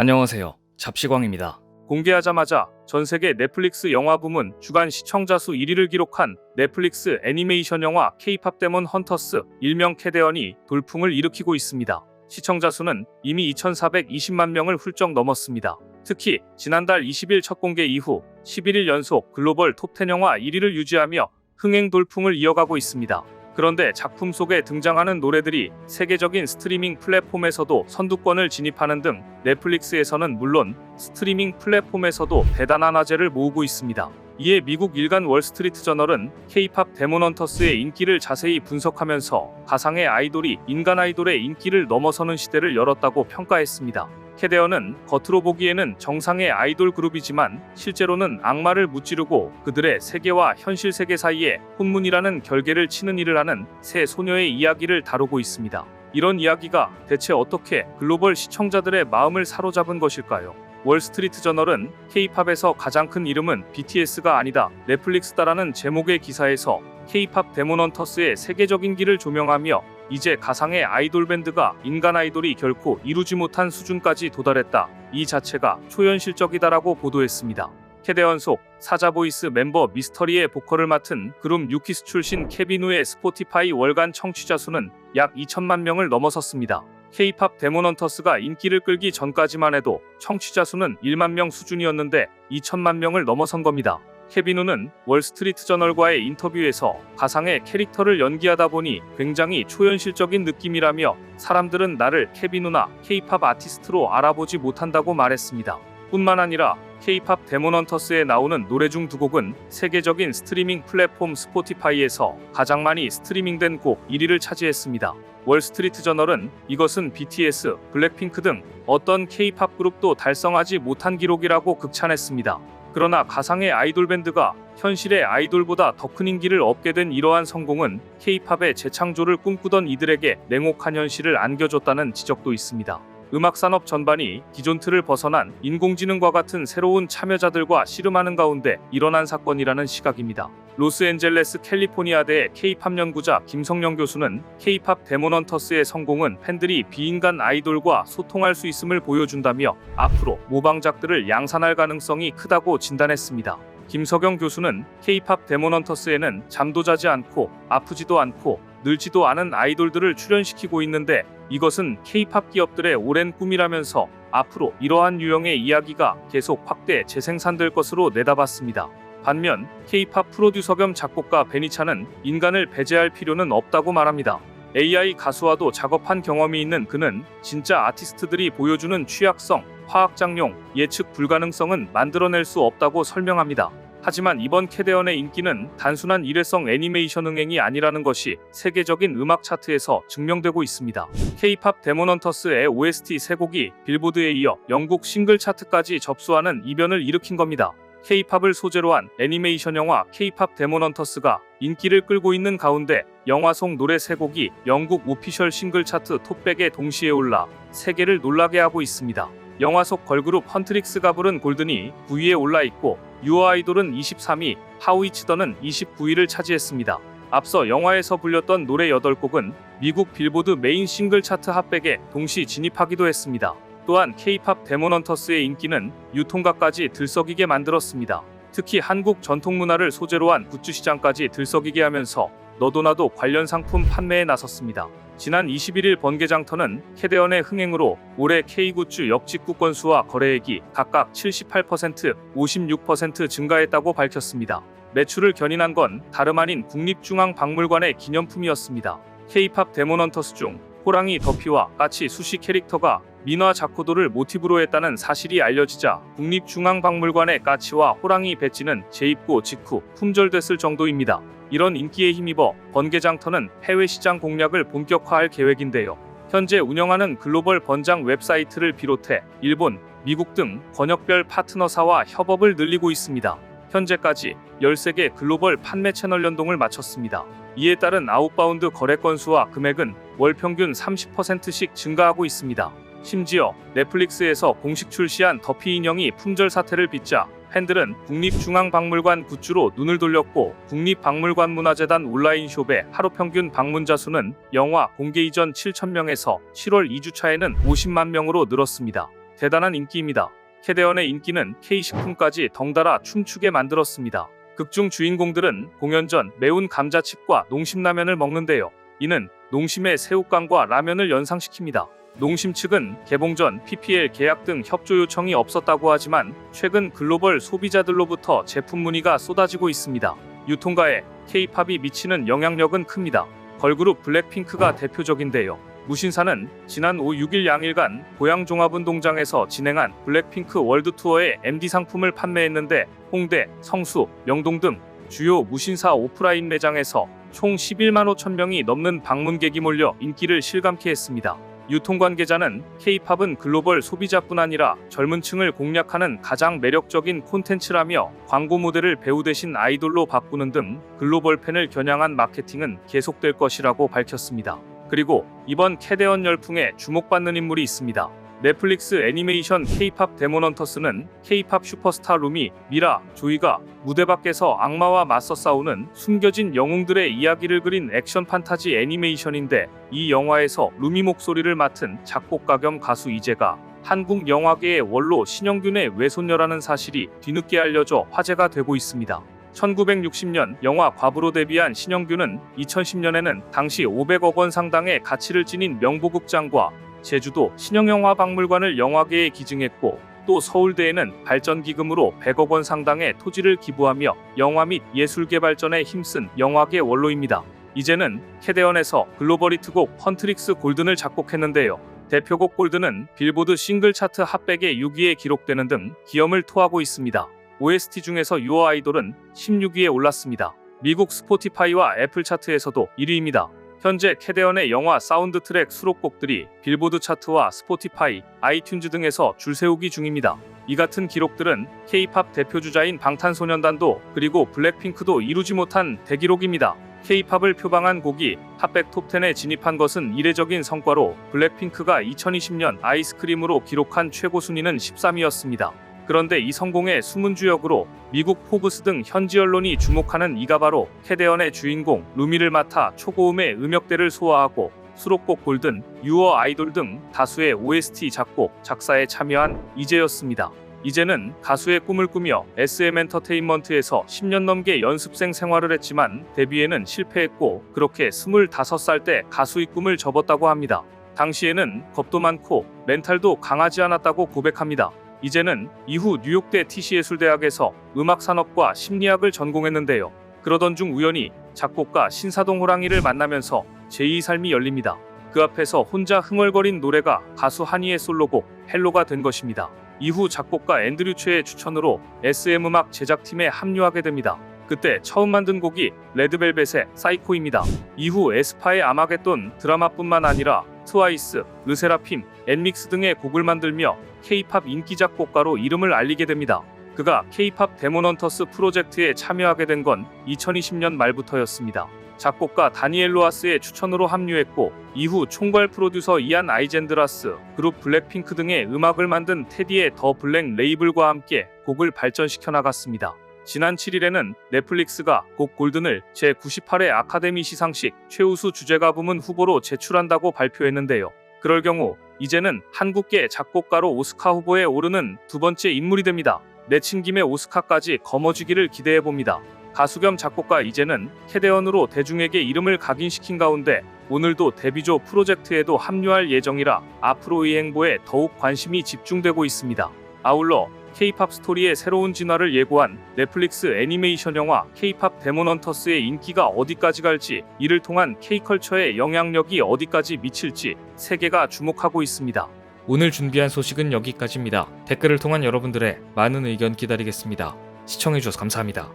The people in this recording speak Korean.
안녕하세요. 잡시광입니다. 공개하자마자 전 세계 넷플릭스 영화 부문 주간 시청자 수 1위를 기록한 넷플릭스 애니메이션 영화 K-팝 데몬 헌터스 일명 캐데언이 돌풍을 일으키고 있습니다. 시청자 수는 이미 2,420만 명을 훌쩍 넘었습니다. 특히 지난달 20일 첫 공개 이후 11일 연속 글로벌 톱10 영화 1위를 유지하며 흥행 돌풍을 이어가고 있습니다. 그런데 작품 속에 등장하는 노래들이 세계적인 스트리밍 플랫폼에서도 선두권을 진입하는 등 넷플릭스에서는 물론 스트리밍 플랫폼에서도 대단한 화제를 모으고 있습니다. 이에 미국 일간 월스트리트 저널은 K-팝 데모넌터스의 인기를 자세히 분석하면서 가상의 아이돌이 인간 아이돌의 인기를 넘어서는 시대를 열었다고 평가했습니다. 캐데어는 겉으로 보기에는 정상의 아이돌 그룹이지만 실제로는 악마를 무찌르고 그들의 세계와 현실 세계 사이에 혼문이라는 결계를 치는 일을 하는 새 소녀의 이야기를 다루고 있습니다. 이런 이야기가 대체 어떻게 글로벌 시청자들의 마음을 사로잡은 것일까요? 월스트리트 저널은 K-팝에서 가장 큰 이름은 BTS가 아니다. 넷플릭스다라는 제목의 기사에서 K-팝 데모넌터스의 세계적인 길을 조명하며 이제 가상의 아이돌 밴드가 인간 아이돌이 결코 이루지 못한 수준까지 도달했다. 이 자체가 초현실적이다라고 보도했습니다. 캐데언 속 사자보이스 멤버 미스터리의 보컬을 맡은 그룹 유키스 출신 케비누의 스포티파이 월간 청취자 수는 약 2천만 명을 넘어섰습니다. K-팝 데모넌터스가 인기를 끌기 전까지만 해도 청취자 수는 1만 명 수준이었는데 2천만 명을 넘어선 겁니다. 케비누는 월스트리트 저널과의 인터뷰에서 가상의 캐릭터를 연기하다 보니 굉장히 초현실적인 느낌이라며 사람들은 나를 케비누나 K-팝 아티스트로 알아보지 못한다고 말했습니다. 뿐만 아니라 K-팝 데모넌터스에 나오는 노래 중 두 곡은 세계적인 스트리밍 플랫폼 스포티파이에서 가장 많이 스트리밍된 곡 1위를 차지했습니다. 월스트리트 저널은 이것은 BTS, 블랙핑크 등 어떤 K-팝 그룹도 달성하지 못한 기록이라고 극찬했습니다. 그러나 가상의 아이돌 밴드가 현실의 아이돌보다 더 큰 인기를 얻게 된 이러한 성공은 K-팝의 재창조를 꿈꾸던 이들에게 냉혹한 현실을 안겨줬다는 지적도 있습니다. 음악 산업 전반이 기존 틀을 벗어난 인공지능과 같은 새로운 참여자들과 씨름하는 가운데 일어난 사건이라는 시각입니다. 로스앤젤레스 캘리포니아대의 K-팝 연구자 김성령 교수는 K-팝 데모넌터스의 성공은 팬들이 비인간 아이돌과 소통할 수 있음을 보여준다며 앞으로 모방작들을 양산할 가능성이 크다고 진단했습니다. 김석영 교수는 K-팝 데모넌터스에는 잠도 자지 않고 아프지도 않고 늙지도 않은 아이돌들을 출연시키고 있는데 이것은 K-팝 기업들의 오랜 꿈이라면서 앞으로 이러한 유형의 이야기가 계속 확대 재생산될 것으로 내다봤습니다. 반면 K-팝 프로듀서 겸 작곡가 베니차는 인간을 배제할 필요는 없다고 말합니다. AI 가수와도 작업한 경험이 있는 그는 진짜 아티스트들이 보여주는 취약성, 화학장용, 예측 불가능성은 만들어낼 수 없다고 설명합니다. 하지만 이번 캐데언의 인기는 단순한 일회성 애니메이션 흥행이 아니라는 것이 세계적인 음악 차트에서 증명되고 있습니다. K-팝 데모넌터스의 OST 3곡이 빌보드에 이어 영국 싱글 차트까지 접수하는 이변을 일으킨 겁니다. K-팝을 소재로 한 애니메이션 영화 K-팝 데모넌터스가 인기를 끌고 있는 가운데 영화 속 노래 3곡이 영국 오피셜 싱글 차트 톱백에 동시에 올라 세계를 놀라게 하고 있습니다. 영화 속 걸그룹 헌트릭스가 부른 골든이 9위에 올라 있고 유어 아이돌은 23위, 하우이치더는 29위를 차지했습니다. 앞서 영화에서 불렸던 노래 8곡은 미국 빌보드 메인 싱글 차트 핫백에 동시 진입하기도 했습니다. 또한 K-팝 데모넌터스의 인기는 유통가까지 들썩이게 만들었습니다. 특히 한국 전통 문화를 소재로 한 굿즈 시장까지 들썩이게 하면서 너도나도 관련 상품 판매에 나섰습니다. 지난 21일 번개장터는 캐데언의 흥행으로 올해 K굿즈 역직구 건수와 거래액이 각각 78%, 56% 증가했다고 밝혔습니다. 매출을 견인한 건 다름 아닌 국립중앙박물관의 기념품이었습니다. K-팝 데모넌터스 중 호랑이 더피와 까치 수시 캐릭터가 민화 자코도를 모티브로 했다는 사실이 알려지자 국립중앙박물관의 까치와 호랑이 배지는 재입고 직후 품절됐을 정도입니다. 이런 인기에 힘입어 번개장터는 해외 시장 공략을 본격화할 계획인데요. 현재 운영하는 글로벌 번장 웹사이트를 비롯해 일본, 미국 등 권역별 파트너사와 협업을 늘리고 있습니다. 현재까지 13개 글로벌 판매 채널 연동을 마쳤습니다. 이에 따른 아웃바운드 거래 건수와 금액은 월 평균 30%씩 증가하고 있습니다. 심지어 넷플릭스에서 공식 출시한 더피 인형이 품절 사태를 빚자 팬들은 국립중앙박물관 굿즈로 눈을 돌렸고 국립박물관문화재단 온라인 숍의 하루 평균 방문자 수는 영화 공개 이전 7,000명에서 7월 2주차에는 50만 명으로 늘었습니다. 대단한 인기입니다. 캐대언의 인기는 K식품까지 덩달아 춤추게 만들었습니다. 극중 주인공들은 공연 전 매운 감자칩과 농심라면을 먹는데요. 이는 농심의 새우깡과 라면을 연상시킵니다. 농심 측은 개봉 전 PPL 계약 등 협조 요청이 없었다고 하지만 최근 글로벌 소비자들로부터 제품 문의가 쏟아지고 있습니다. 유통가에 K-팝이 미치는 영향력은 큽니다. 걸그룹 블랙핑크가 대표적인데요. 무신사는 지난 5, 6일 양일간 고양종합운동장에서 진행한 블랙핑크 월드 투어의 MD 상품을 판매했는데 홍대, 성수, 명동 등 주요 무신사 오프라인 매장에서 총 11만 5천 명이 넘는 방문객이 몰려 인기를 실감케 했습니다. 유통 관계자는 K-팝은 글로벌 소비자뿐 아니라 젊은 층을 공략하는 가장 매력적인 콘텐츠라며 광고 모델을 배우 대신 아이돌로 바꾸는 등 글로벌 팬을 겨냥한 마케팅은 계속될 것이라고 밝혔습니다. 그리고 이번 캐대언 열풍에 주목받는 인물이 있습니다. 넷플릭스 애니메이션 K-팝 데모넌터스는 K-팝 슈퍼스타 루미, 미라, 조이가 무대 밖에서 악마와 맞서 싸우는 숨겨진 영웅들의 이야기를 그린 액션 판타지 애니메이션인데 이 영화에서 루미 목소리를 맡은 작곡가 겸 가수 이재가 한국 영화계의 원로 신영균의 외손녀라는 사실이 뒤늦게 알려져 화제가 되고 있습니다. 1960년 영화 과부로 데뷔한 신영균은 2010년에는 당시 500억 원 상당의 가치를 지닌 명보극장과 제주도 신영영화박물관을 영화계에 기증했고 또 서울대에는 발전기금으로 100억 원 상당의 토지를 기부하며 영화 및 예술계 발전에 힘쓴 영화계 원로입니다. 이제는 캐대언에서 글로벌 히트곡 헌트릭스 골든을 작곡했는데요. 대표곡 골든은 빌보드 싱글 차트 핫백에 6위에 기록되는 등 기염을 토하고 있습니다. OST 중에서 유어 아이돌은 16위에 올랐습니다. 미국 스포티파이와 애플 차트에서도 1위입니다. 현재 캐대언의 영화 사운드 트랙 수록곡들이 빌보드 차트와 스포티파이, 아이튠즈 등에서 줄 세우기 중입니다. 이 같은 기록들은 K-팝 대표주자인 방탄소년단도 그리고 블랙핑크도 이루지 못한 대기록입니다. K-팝을 표방한 곡이 핫백 톱10에 진입한 것은 이례적인 성과로 블랙핑크가 2020년 아이스크림으로 기록한 최고 순위는 13위였습니다. 그런데 이 성공의 숨은 주역으로 미국 포브스 등 현지 언론이 주목하는 이가 바로 캐대언의 주인공 루미를 맡아 초고음의 음역대를 소화하고 수록곡 골든, 유어 아이돌 등 다수의 OST 작곡, 작사에 참여한 이재였습니다. 이제는 가수의 꿈을 꾸며 SM 엔터테인먼트에서 10년 넘게 연습생 생활을 했지만 데뷔에는 실패했고 그렇게 25살 때 가수의 꿈을 접었다고 합니다. 당시에는 겁도 많고 멘탈도 강하지 않았다고 고백합니다. 이제는 이후 뉴욕대 TC예술대학에서 음악산업과 심리학을 전공했는데요. 그러던 중 우연히 작곡가 신사동 호랑이를 만나면서 제2 삶이 열립니다. 그 앞에서 혼자 흥얼거린 노래가 가수 한이의 솔로곡 헬로가 된 것입니다. 이후 작곡가 앤드류 최의 추천으로 SM 음악 제작팀에 합류하게 됩니다. 그때 처음 만든 곡이 레드벨벳의 사이코입니다. 이후 에스파의 아마겟돈 드라마뿐만 아니라 트와이스, 르세라핌, 엔믹스 등의 곡을 만들며 K-팝 인기 작곡가로 이름을 알리게 됩니다. 그가 K-팝 데모넌터스 프로젝트에 참여하게 된 건 2020년 말부터였습니다. 작곡가 다니엘 로아스의 추천으로 합류했고 이후 총괄 프로듀서 이안 아이젠드라스, 그룹 블랙핑크 등의 음악을 만든 테디의 더 블랙 레이블과 함께 곡을 발전시켜 나갔습니다. 지난 7일에는 넷플릭스가 곡 골든을 제98회 아카데미 시상식 최우수 주제가 부문 후보로 제출한다고 발표했는데요. 그럴 경우 이제는 한국계 작곡가로 오스카 후보에 오르는 두 번째 인물이 됩니다. 내친 김에 오스카까지 거머쥐기를 기대해 봅니다. 가수 겸 작곡가 이제는 캐대언으로 대중에게 이름을 각인시킨 가운데 오늘도 데뷔조 프로젝트에도 합류할 예정이라 앞으로의 행보에 더욱 관심이 집중되고 있습니다. 아울러 K-팝 스토리의 새로운 진화를 예고한 넷플릭스 애니메이션 영화 K-팝 데모넌터스의 인기가 어디까지 갈지 이를 통한 K-컬처의 영향력이 어디까지 미칠지 세계가 주목하고 있습니다. 오늘 준비한 소식은 여기까지입니다. 댓글을 통한 여러분들의 많은 의견 기다리겠습니다. 시청해주셔서 감사합니다.